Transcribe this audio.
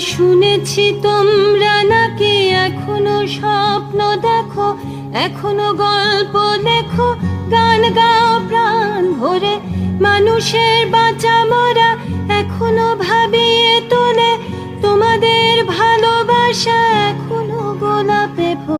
শুনেছি তোমরা নাকি এখনও স্বপ্ন দেখো, এখনও গল্প লেখো, গান গাও প্রাণ ভরে, মানুষের বাঁচা মরা এখনও ভাবিয়ে তোলে, তোমাদের ভালোবাসা